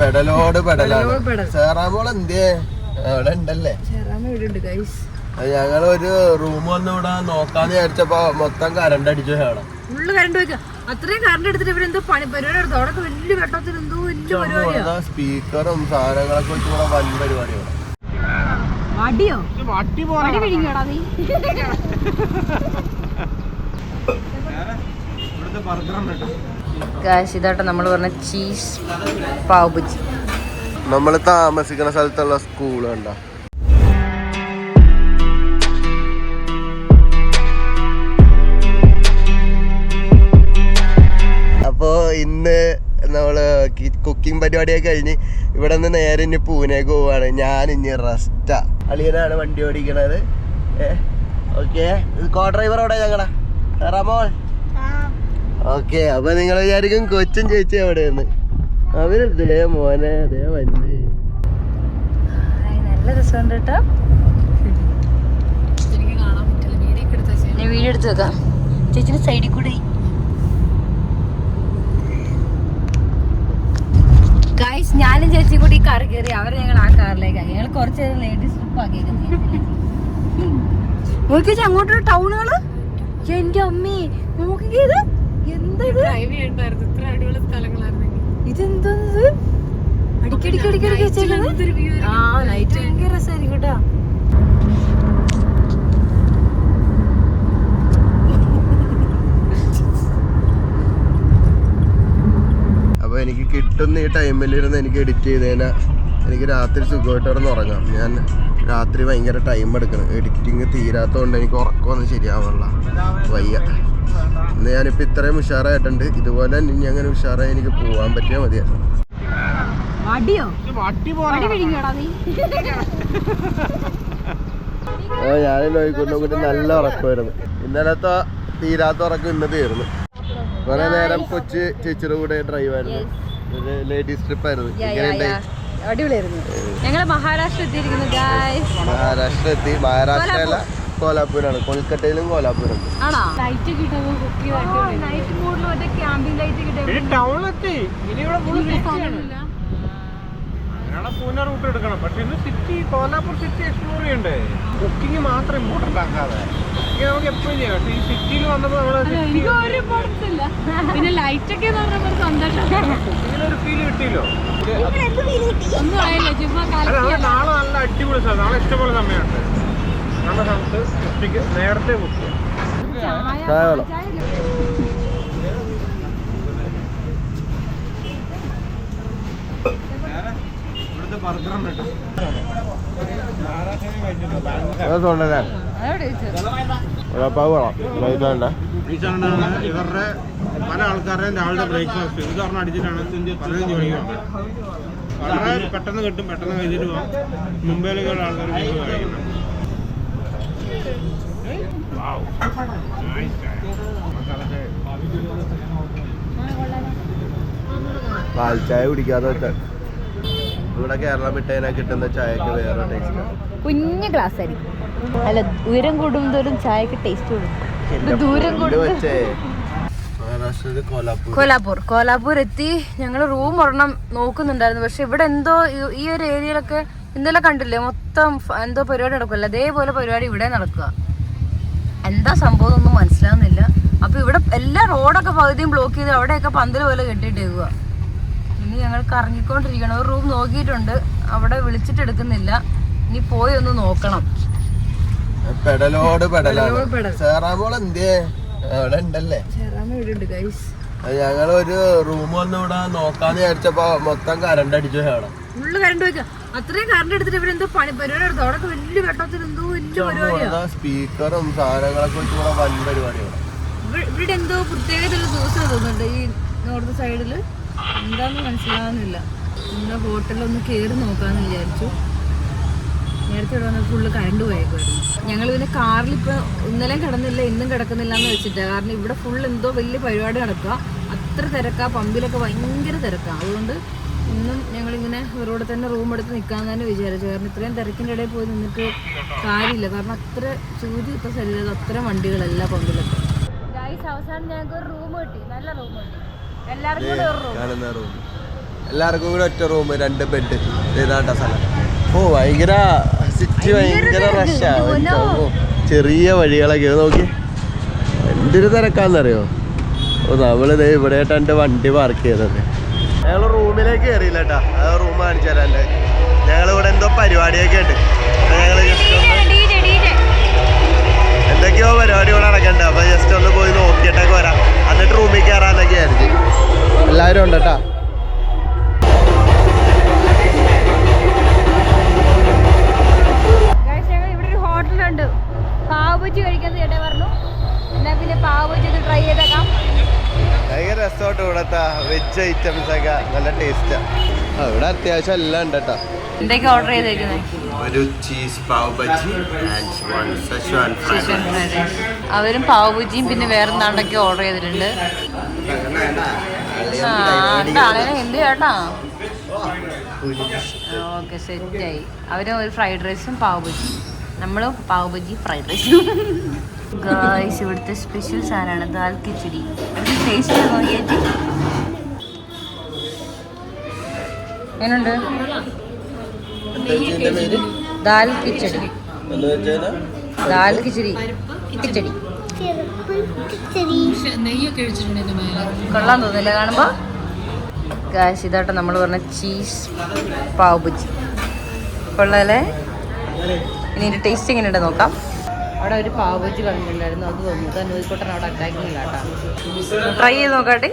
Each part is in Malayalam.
പെടലോട് പെടലാണ്. സേറാമോൾ എന്തേ അവിടെ ഉണ്ടല്ലേ ഞങ്ങൾ ഒരു റൂം വന്ന് ഇവിടെ നോക്കാന്ന് വിചാരിച്ചപ്പോ മൊത്തം കരണ്ട് അടിച്ചു വേണം ഫുള്ള് കറണ്ട് വെക്കുക അത്രയും കറണ്ട് എടുത്തിട്ട് ഇവരെന്തോ പണി പരിപാടി എടുത്തു അവിടെ വലിയ വെട്ടത്തിൽ എന്തോ വലിയ പരിപാടിയാ. സ്പീക്കറും സാധനങ്ങളൊക്കെ വെച്ച് ഇവിടെ വൻ പരിപാടിയാണ് വടിയോ? വടി വിഴിഞ്ഞോടാ നീ? ഗായ്സ് ഇതാട്ടെ നമ്മൾ പറഞ്ഞ ചീസ് പാവ് നമ്മൾ താമസിക്കുന്ന സ്ഥലത്തുള്ള സ്കൂൾ കണ്ടോ? അപ്പോ ഇന്ന് നമ്മൾ കുക്കിംഗ് പരിപാടിയൊക്കെ കഴിഞ്ഞ് ഇവിടെ നിന്ന് നേരെ ഇനി പൂനെക്ക് പോവാണ്. ഞാൻ ഇനി റെസ്റ്റാ. അളിയനാണ് വണ്ടി ഓടിക്കണത്. ഓക്കെ കോ ഡ്രൈവർ അവിടെ ഞങ്ങളാ റമോൾ ഓക്കെ അപ്പൊ നിങ്ങൾ വിചാരിക്കും കൊച്ചും ചേച്ചി എവിടെയെന്ന്. അവർ ദേ മോനെ ദേ വണ്ടി. നല്ല രസമുണ്ട് കേട്ടോ. ഞാൻ വീഡിയോ എടുത്ത് വെക്കാം. ചേച്ചിന്റെ സൈഡിൽ കൂടെ ഗൈസ് ഞാനും ചേച്ചി കൂടി ഈ കാർ കയറി. അവരെ ഞങ്ങൾ ആ കാറിലേക്കാണ് ഞങ്ങൾ കുറച്ച് നേരം ലേഡീസ് ട്രിപ്പ് ആക്കിയേക്കുന്നത് നോക്കിച്ച് അങ്ങോട്ടൊരു ടൗണുകൾ എന്റെ അമ്മേ നോക്കിയത് എന്താ ഇത്? ഇതെന്തത് അടിക്കടിക്ക് അടിക്കടിക്ക് വെച്ചേക്കുന്നത്? ആ നൈറ്റ് ഭയങ്കര രസമായിരിക്കും കേട്ടോ. അപ്പൊ എനിക്ക് കിട്ടുന്ന ഈ ടൈമിലിരുന്ന് എനിക്ക് എഡിറ്റ് ചെയ്തേന. എനിക്ക് രാത്രി സുഖമായിട്ട് അവിടെ ഉറങ്ങാം. ഞാൻ രാത്രി ഭയങ്കര ടൈം എടുക്കണം. എഡിറ്റിങ് തീരാത്തതുകൊണ്ട് എനിക്ക് ഉറക്കമൊന്നും ശരിയാവണില്ല വയ്യ. ഇന്ന് ഞാനിപ്പോൾ ഇത്രയും ഉഷാറായിട്ടുണ്ട്. ഇതുപോലെ ഇനി അങ്ങനെ ഉഷാറായി എനിക്ക് പോകാൻ പറ്റിയാൽ മതിയായിരുന്നു. വടിയോ വടി വിഴിഞ്ഞോടാ നീ? ആ ഞാൻ നോക്കിക്കൊണ്ട് നോക്കിട്ട് നല്ല ഉറക്കമായിരുന്നു ഇന്നലത്തെ തീരാത്ത ഉറക്കം ഇന്ന് തീർന്നു. കുറെ നേരം കൊച്ച് ചേച്ചിയുടെ കൂടെ ഡ്രൈവ് ആയിരുന്നു. ഒരു ലേഡീസ് ട്രിപ്പ് ആയിരുന്നു. ഇങ്ങനെയുണ്ടായി അടിപൊളിയായിരുന്നു. ഞങ്ങൾ മഹാരാഷ്ട്ര എത്തിയിരിക്കുന്നു ഗായ്സ് മഹാരാഷ്ട്ര എത്തി. മഹാരാഷ്ട്ര അല്ല കോലാപ്പൂരാണ്. കൊൽക്കട്ടയിലും സിറ്റിയാണ് ഞങ്ങളെ പൂനെ റൂട്ട് എടുക്കണം. പക്ഷെ ഇന്ന് സിറ്റി കോലാപ്പൂർ സിറ്റി എക്സ്പ്ലോർ ചെയ്യണ്ടേ? കുക്കിംഗ് മാത്രം ഇമ്പോർട്ടന്റ് ആക്കാതെ. കുക്കിംഗ് നമുക്ക് എപ്പോഴും ചെയ്യാം. പക്ഷേ ഈ സിറ്റിയിൽ വന്നപ്പോൾ നമ്മൾ പിന്നെ ലൈറ്റ് ഒക്കെ എന്ന് പറഞ്ഞപ്പോൾ സന്തോഷം. കുക്കിങ്ങിനൊരു ഫീൽ കിട്ടിയല്ലോ? നാളെ നല്ല അടിപൊളി സ്ഥലം. നാളെ ഇഷ്ടമുള്ള സമയമുണ്ട്. നമ്മുടെ സ്ഥലത്ത് ഉച്ചയ്ക്ക് നേരത്തെ ബുക്ക് ചെയ്യാം ഇവരുടെ പല ആൾക്കാരുടെയും രാവിലെ ബ്രേക്ക്ഫാസ്റ്റ് ഇത് കാരണം അടിച്ചിട്ടാണ് പലരും ജോലിക്ക് പോകുന്നത്. വളരെ പെട്ടെന്ന് കിട്ടും പെട്ടെന്ന് കഴിഞ്ഞിട്ട് പോകാം മുംബൈയിലേക്കുള്ള ആൾക്കാർ കഴിക്കണം. പാൽ ചായ കുടിക്കാതെ ഇവിടെ കേരള മിഠായി കിട്ടുന്ന ചായക്ക് വേറെ ടേസ്റ്റ് കുഞ്ഞു ഗ്ലാസ് ആയിരിക്കും. അല്ല ഉയരം കൂടുന്തോറും ചായക്ക് ടേസ്റ്റ് കൂടും. ദൂരം കോലാപൂർ കോലാപൂർ എത്തി ഞങ്ങൾ റൂം ഒരെണ്ണം നോക്കുന്നുണ്ടായിരുന്നു. പക്ഷെ ഇവിടെ എന്തോ ഈ ഒരു ഏരിയയിലൊക്കെ ഇന്നലെ കണ്ടില്ലേ മൊത്തം എന്തോ പരിപാടി നടക്കുമല്ലോ അതേപോലെ പരിപാടി ഇവിടെ നടക്കുക. എന്താ സംഭവം ഒന്നും മനസ്സിലാവുന്നില്ല. അപ്പൊ ഇവിടെ എല്ലാ റോഡൊക്കെ പകുതിയും ബ്ലോക്ക് ചെയ്ത് അവിടെയൊക്കെ പന്തൽ പോലെ കെട്ടിയിട്ടേക്കുക ഇനി ഞങ്ങൾ കറങ്ങിക്കൊണ്ടിരിക്കണം. ഒരു റൂം നോക്കിയിട്ടുണ്ട്. അവിടെ വിളിച്ചിട്ട് എടുക്കുന്നില്ല. ഇനി പോയി ഒന്ന് നോക്കണം. പെടലോട് പെടലോട്. പെടൽ. സേറാമോൾ എന്തേ അവിടെ ഉണ്ടല്ലേ ഗൈസ് അത് ഞങ്ങൾ ഒരു റൂം വന്ന് ഇവിടെ നോക്കാന്ന് വിചാരിച്ചപ്പോ മൊത്തം കരണ്ട് അടിച്ചു ഫുള്ള് കറണ്ട് വെക്കുക അത്രയും കറണ്ട് എടുത്തിട്ട് എന്തോ പണി പരിപാടി എടുത്തു അവിടെ വലിയ വെട്ടത്തിൽ എന്തോ വലിയ പരിപാടിയാണ് സ്പീക്കറും സാധനങ്ങളൊക്കെ വെച്ച് ഇവിടെ വൻ പരിപാടിയാണ് ഇവിടെ. എന്തോ പ്രത്യേകതയുള്ള ദിവസം തോന്നുന്നുണ്ട് ഈ നോർത്ത് സൈഡിൽ എന്താന്ന് മനസ്സിലാവുന്നില്ല. ഇന്ന് ഹോട്ടലൊന്ന് കേറി നോക്കാന്ന് വിചാരിച്ചു. നേരത്തെ ഇവിടെ വന്നപ്പോൾ ഫുള്ള് കറണ്ട് പോയേക്കുമായിരുന്നു ഞങ്ങൾ പിന്നെ കാറിൽ ഇപ്പോൾ ഇന്നലെയും കിടന്നില്ല ഇന്നും കിടക്കുന്നില്ല എന്ന് വെച്ചിട്ടാണ് കാരണം ഇവിടെ ഫുൾ എന്തോ വലിയ പരിപാടി നടക്കുക അത്ര തിരക്കാ പമ്പിലൊക്കെ ഭയങ്കര തിരക്കാണ് അതുകൊണ്ട് ഇന്നും ഞങ്ങളിങ്ങനെ ഇവരോട് തന്നെ റൂം എടുത്ത് നിൽക്കാൻ തന്നെ വിചാരിച്ചു. കാരണം ഇത്രയും തിരക്കിന്റെ ഇടയിൽ പോയി നിന്നിട്ട് കാര്യമില്ല. കാരണം അത്ര ചൂതി ഇപ്പോൾ ശരീരം അത്ര വണ്ടികളല്ല പമ്പിലൊക്കെ. അവസാനം ഞങ്ങൾക്ക് ഒരു റൂം കിട്ടി. നല്ല റൂം കിട്ടി. എല്ലാവർക്കും കൂടെ ഒരു റൂം കാണുന്ന റൂം എല്ലാവർക്കും കൂടെ ഒറ്റ റൂം രണ്ട് ബെഡ് സ്ഥലം. ഓ ഭയങ്കര. സിറ്റി ഭയങ്കര റഷാണ് ചെറിയ വഴികളൊക്കെ നോക്കി എന്തൊരു തിരക്കാന്നറിയോ ഓ നമ്മളിത് ഇവിടെ എന്റെ വണ്ടി പാർക്ക് ചെയ്തത്. ഞങ്ങൾ റൂമിലേക്ക് കയറിയില്ല കേട്ടാ അത് റൂം കാണിച്ചു തരാന്റെ ഞങ്ങളിവിടെ എന്തോ പരിപാടിയൊക്കെ ഉണ്ട്. ഞങ്ങൾ ജസ്റ്റ് എന്തൊക്കെയോ പരിപാടി ഇവിടെ നടക്കണ്ട. അപ്പൊ ജസ്റ്റ് ഒന്ന് പോയി നോക്കിയിട്ടൊക്കെ വരാം. എന്നിട്ട് റൂമിൽ കയറാന്നൊക്കെ ആയിരുന്നു എല്ലാവരും ഉണ്ട് കേട്ടാ വെജ് ഐറ്റംസ് ഒക്കെ നല്ല ടേസ്റ്റാ ഇവിടെ അത്യാവശ്യം എല്ലാം ഉണ്ട് കേട്ടോ എന്തൊക്കെ ഓർഡർ ഒരു ചീസ് പാവ് ബജി അവരും പാവുജിയും പിന്നെ വേറെ നാണ്ടൊക്കെ ഓർഡർ ചെയ്തിട്ടുണ്ട് എന്ത് ചേട്ടാ? ഓക്കെ സെറ്റായി. അവരും ഒരു ഫ്രൈഡ് റൈസും പാവഭുജി നമ്മളും ബജി ഫ്രൈഡ് റൈസും ഗായ്സ് ഇവിടുത്തെ സ്പെഷ്യൽ സാധനമാണ് ദാൽ കിച്ചടി. ടേസ്റ്റ് നോക്കിയിട്ട് എങ്ങനെയുണ്ട് ദാൽ കിച്ചടി. ദാൽ കിച്ചടി. കിച്ചടി. കൊള്ളാൻ തോന്നില്ല കാണുമ്പോ? ഇതാട്ടെ നമ്മൾ പറഞ്ഞ ചീസ് പാവ് ബുജി കൊള്ളാലേ ഇനി ഇതിന്റെ ടേസ്റ്റ് എങ്ങനെയുണ്ട് നോക്കാം. അവിടെ ഒരു പാവ് ബുജി പറഞ്ഞിട്ടുണ്ടായിരുന്നു അത് തോന്നുന്നു. അത് അവിടെ അറ്റാക്കിങ്ങില്ല കേട്ടോ. ട്രൈ ചെയ്ത് നോക്കാട്ടെ.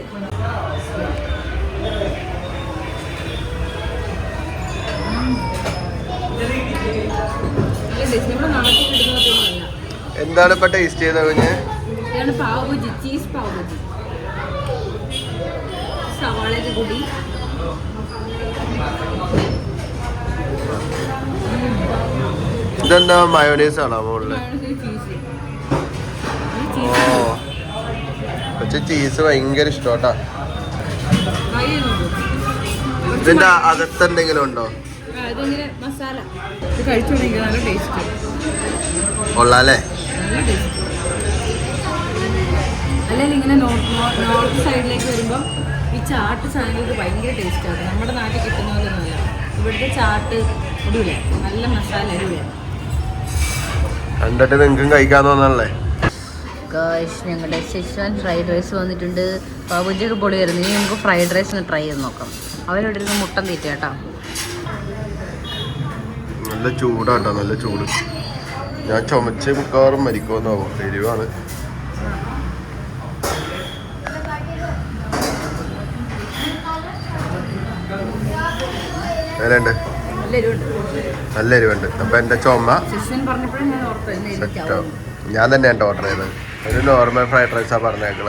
എന്താണ് ഇപ്പൊ ടേസ്റ്റ് ചെയ്ത കുഞ്ഞ്? ചീസ് കൂടി ഇതെന്താ മയോണൈസ് ആണോ മുകളിൽ ഓ. പക്ഷെ ചീസ് ഭയങ്കര ഇഷ്ടോട്ടാ ഇതിന്റെ അകത്തെന്തെങ്കിലും ഉണ്ടോ? ഇതിങ്ങനെ മസാല. ഇത് കഴിച്ചു നല്ല ടേസ്റ്റ് കൊള്ളാല്ലേ? നല്ല ടേസ്റ്റ് അല്ലെങ്കിൽ ഇങ്ങനെ നോർത്ത് നോർത്ത് സൈഡിലേക്ക് വരുമ്പോൾ ഈ ചാട്ട് സാധനങ്ങൾക്ക് ഭയങ്കര ടേസ്റ്റാണ് നമ്മുടെ നാട്ടിൽ കിട്ടുന്ന പോലെ ഒന്നുമില്ല. ഇവിടുത്തെ ചാട്ട് ഇടൂല. നല്ല മസാല ഇടൂല. കണ്ടിട്ട് നിങ്ങൾക്കും കഴിക്കാൻ തോന്നണല്ലേ? ഗായ്സ് ഞങ്ങളുടെ സെഷ്വാൻ ഫ്രൈഡ് റൈസ് വന്നിട്ടുണ്ട്. പാബുജിയൊക്കെ പൊളിയായിരുന്നു. ഇനി നമുക്ക് ഫ്രൈഡ് റൈസ് ഒന്ന് ട്രൈ ചെയ്ത് നോക്കാം. അവരോട് ഇരുന്ന് മുട്ടൻ തീറ്റ കേട്ടോ. നല്ല ചൂടാട്ടോ നല്ല ചൂട്. ഞാൻ ചുമച്ച് മിക്കവാറും മരിക്കുമെന്നാവും എരിവാണ് എങ്ങനെയുണ്ട്? നല്ല എരിവുണ്ട് അപ്പൊ എന്റെ ചുമ? ഞാൻ തന്നെ തന്നെയാണ് ഓർഡർ ചെയ്തത്. ഒരു നോർമൽ ഫ്രൈഡ് റൈസാണ് പറഞ്ഞേക്കൾ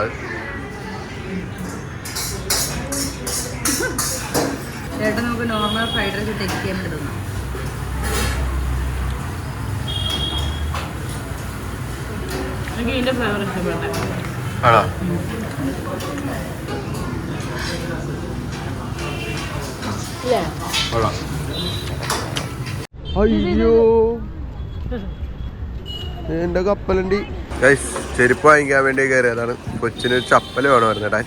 ചേട്ടാ നമുക്ക് നോർമൽ ഫ്രൈഡ് റൈസ് ചെയ്യാൻ പറ്റുന്നു എനിക്ക് ഇതിന്റെ ഫ്ലേവർ ഇഷ്ടപ്പെട്ടെ ആണോ? അയ്യോ. എന്റെ കപ്പലുണ്ടി. ഗൈസ് ചെരുപ്പ് വാങ്ങിക്കാൻ വേണ്ടി കയറിയതാണ്. കൊച്ചിന് ഒരു ചപ്പൽ വേണം ഇടാൻ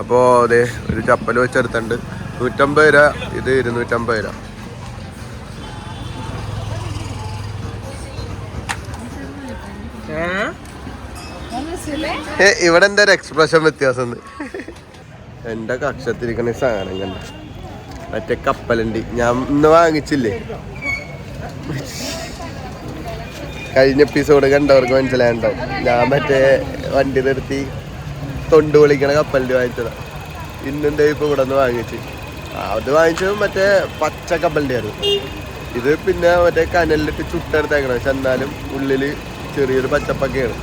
അപ്പോ അതെ ഒരു ചപ്പൽ വെച്ചെടുത്തുണ്ട് നൂറ്റമ്പത് രൂപ. ഇത് ഇരുന്നൂറ്റമ്പത് രൂപ ഏ, ഇവിടെ എന്താ ഒരു എക്സ്പ്രഷൻ വ്യത്യാസം എന്റെ കക്ഷത്തിരിക്കണ സാധനം കണ്ട? മറ്റേ കപ്പലുണ്ട്. ഞാൻ ഇന്ന് വാങ്ങിച്ചില്ലേ? കഴിഞ്ഞ എപ്പിസോഡ് കണ്ടവർക്ക് മനസ്സിലായണ്ടോ? ഞാൻ മറ്റേ വണ്ടി നിർത്തി തൊണ്ട് വിളിക്കണ കപ്പലിന്റെ വാങ്ങിച്ചതാ. ഇന്നും ഇപ്പൊ ഇവിടെ നിന്ന് വാങ്ങിച്ച് അത് വാങ്ങിച്ചത് മറ്റേ പച്ച കപ്പലിന്റെ ആയിരുന്നു ഇത് പിന്നെ മറ്റേ കനലിലിട്ട് ചുട്ടെടുത്തേക്കണം പക്ഷെ എന്നാലും ഉള്ളിൽ ചെറിയൊരു പച്ചപ്പൊക്കെയാണ്.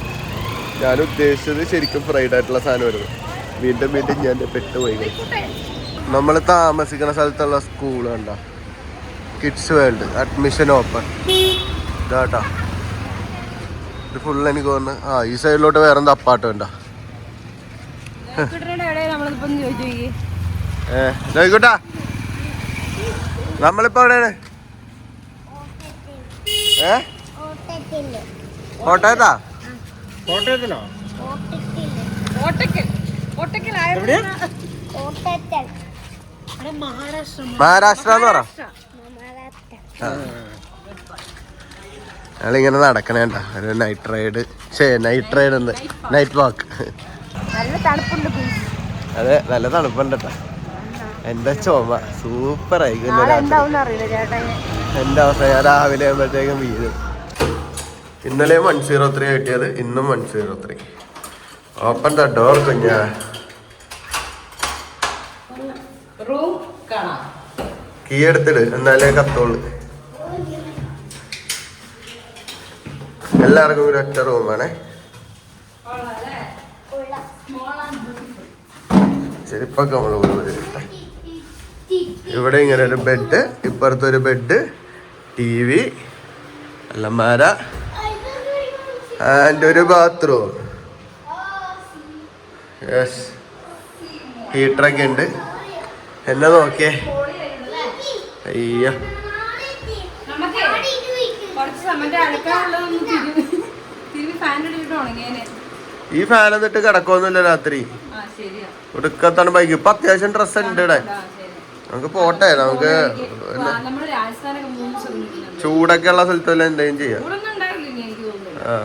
ഞാൻ ഉദ്ദേശിച്ചത് ശരിക്കും ഫ്രൈഡ് ആയിട്ടുള്ള സാധനമായിരുന്നു. വീണ്ടും വീണ്ടും ഞാൻ പെട്ടുപോയി. നമ്മൾ താമസിക്കുന്ന സ്ഥലത്തുള്ള സ്കൂൾ കണ്ടോ. കിഡ്സ് വേൾഡ് അഡ്മിഷൻ ഓപ്പൺ ഇതാട്ടാ. ഇത് ഫുൾ എനിക്ക് തോന്നുന്നു. ആ ഈ സൈഡിലോട്ട് വേറെ എന്താ അപ്പാട്ട് വേണ്ട. ഇടയിൽ നമ്മളിപ്പോ ഒന്ന് ചോദിച്ചു നോക്കി ഏ നോയിക്കോട്ടാ നമ്മളിപ്പോ എവിടെയാണ്? ഏ? കോട്ടയത്താ? കോട്ടയത്തിലോ? ഓട്ടക്കൽ ഓട്ടക്കൽ എവിടെയാ? മഹാരാഷ്ട്ര എന്ന് പറ. ഞങ്ങളിങ്ങനെ നടക്കണേണ്ട ഒരു നൈറ്റ് റൈഡ് ഷേ നൈറ്റ് റൈഡ് ഉണ്ട് നൈറ്റ് വാക്ക് നല്ല തണുപ്പുണ്ട് please. അതെ നല്ല തണുപ്പുണ്ട് കേട്ടോ എന്റെ ചോമ സൂപ്പർ ആയിരിക്കും എന്റെ അവസ്ഥ ഞാൻ രാവിലെ ആകുമ്പോഴത്തേക്കും വീഴും. ഇന്നലെ വൺ സീറോ ത്രീ കിട്ടിയത് ഇന്നും one zero three open the door കുഞ്ഞ. കീ എടുത്തിട് എന്നാലേ കത്തോളൂ. എല്ലാവർക്കും ഒരു ഒറ്റ റൂമാണേ ചെരുപ്പൊക്കെ നമ്മൾ ഇവിടെ ഇങ്ങനെ ഒരു ബെഡ് ഇപ്പുറത്തൊരു ബെഡ് ടി വി അല്ലമാര ആൻഡ് ഒരു ബാത്റൂം യെസ് ഹീറ്ററൊക്കെ ഉണ്ട്. എന്നെ നോക്കിയേ. അയ്യോ. ഈ ഫാൻ എന്നിട്ട് കിടക്കൊന്നുമില്ല രാത്രി. ഒടുക്കത്താണ് ബൈക്ക്. ഇപ്പൊ അത്യാവശ്യം ഡ്രസ് ഉണ്ട് ഇവിടെ. നമുക്ക് പോട്ടെ നമുക്ക് ചൂടൊക്കെ ഉള്ള സ്ഥലത്തെല്ലാം എന്തെങ്കിലും ചെയ്യാം. ആ.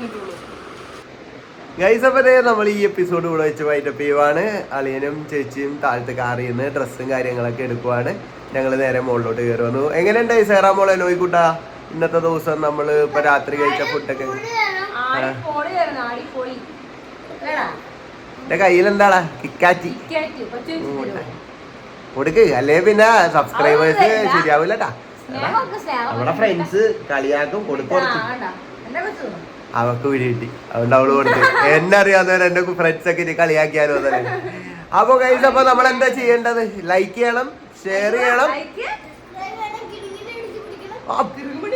പറ്റുള്ളൂ. ഗൈസ് അപ്പൊ ദേ നമ്മൾ ഈ എപ്പിസോഡ് ഇവിടെ വെച്ച് വൈറ്റപ്പ് ചെയ്യുവാണ്. അളിയനും ചേച്ചിയും താഴത്തെ കാറിൽ നിന്ന് ഡ്രസ്സും കാര്യങ്ങളൊക്കെ എടുക്കുവാണ്. ഞങ്ങൾ നേരെ മുകളിലോട്ട് കയറി വന്നു. എങ്ങനെയുണ്ടായി സേറാ മോളെ നോയിക്കൂട്ട ഇന്നത്തെ ദിവസം നമ്മൾ ഇപ്പൊ രാത്രി കഴിച്ച ഫുഡൊക്കെ എന്റെ കയ്യിൽ എന്താടാ? കിക്കാച്ചി കേറ്റ് പച്ച കൊടുക്ക്. അല്ലേ പിന്നെ സബ്സ്ക്രൈബേഴ്സ് ശരിയാവില്ലട്ടാ. നമ്മുടെ ഫ്രണ്ട്സ് കളിയാക്കും കൊടുക്കും കുറച്ച് എന്നെ വെച്ചു അവക്ക് വിടി കിട്ടി. അതുകൊണ്ട് അവൾ കൊടുത്തു. എന്നെ അറിയാവുന്നവർ എന്റെ ഫ്രണ്ട്സ് ഒക്കെ ഇനി കളിയാക്കിയാലോ അപ്പൊ കൈസ് അപ്പൊ നമ്മൾ എന്താ ചെയ്യേണ്ടത്? ലൈക്ക് ചെയ്യണം ഷെയർ ചെയ്യണം.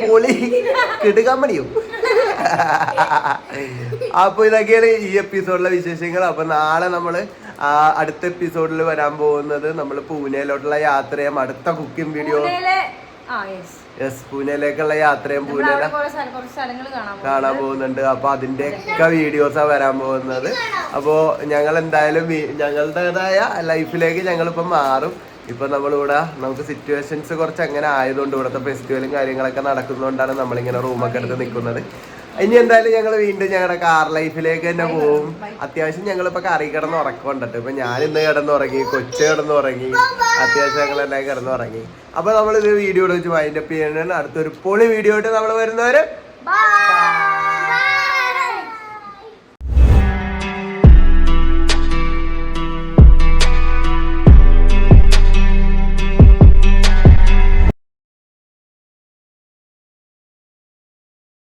പൊളി. കിടുക്കാൻ മടിയോ? അപ്പൊ ഇതൊക്കെയാണ് ഈ എപ്പിസോഡിലെ വിശേഷങ്ങൾ. അപ്പൊ നാളെ നമ്മൾ അടുത്ത എപ്പിസോഡിൽ വരാൻ പോകുന്നത് നമ്മൾ പൂനെയിലോട്ടുള്ള യാത്രയും അടുത്ത കുക്കിംഗ് വീഡിയോ യെസ് പൂനെയിലേക്കുള്ള യാത്രയും പൂനെ കാണാൻ പോകും കാണാൻ പോകുന്നുണ്ട്. അപ്പൊ അതിന്റെ ഒക്കെ വീഡിയോസാ വരാൻ പോകുന്നത്. അപ്പോ ഞങ്ങൾ എന്തായാലും ഞങ്ങളുടേതായ ലൈഫിലേക്ക് ഞങ്ങൾ ഇപ്പൊ മാറും. ഇപ്പൊ നമ്മളിവിടെ നമുക്ക് സിറ്റുവേഷൻസ് കുറച്ച് അങ്ങനെ ആയതുകൊണ്ട് ഇവിടുത്തെ ഫെസ്റ്റിവലും കാര്യങ്ങളൊക്കെ നടക്കുന്നതുകൊണ്ടാണ് നമ്മളിങ്ങനെ റൂമൊക്കെ എടുത്ത് നിൽക്കുന്നത്. ഇനി എന്തായാലും ഞങ്ങൾ വീണ്ടും ഞങ്ങളുടെ കാർ ലൈഫിലേക്ക് തന്നെ പോവും. അത്യാവശ്യം ഞങ്ങൾ ഇപ്പൊ കറി കിടന്ന് ഉറക്കമുണ്ടട്ട് ഇപ്പൊ ഞാൻ ഇന്ന് കിടന്ന് ഉറങ്ങി കൊച്ചു കിടന്ന് ഉറങ്ങി അത്യാവശ്യം ഞങ്ങൾ എല്ലാം കിടന്ന് ഉറങ്ങി അപ്പൊ നമ്മൾ ഇത് വീഡിയോ വെച്ച് വൈൻഡപ്പ് ചെയ്യണ അടുത്തൊരു പൊളി വീഡിയോ ആയിട്ട് നമ്മൾ വരുന്നവര്.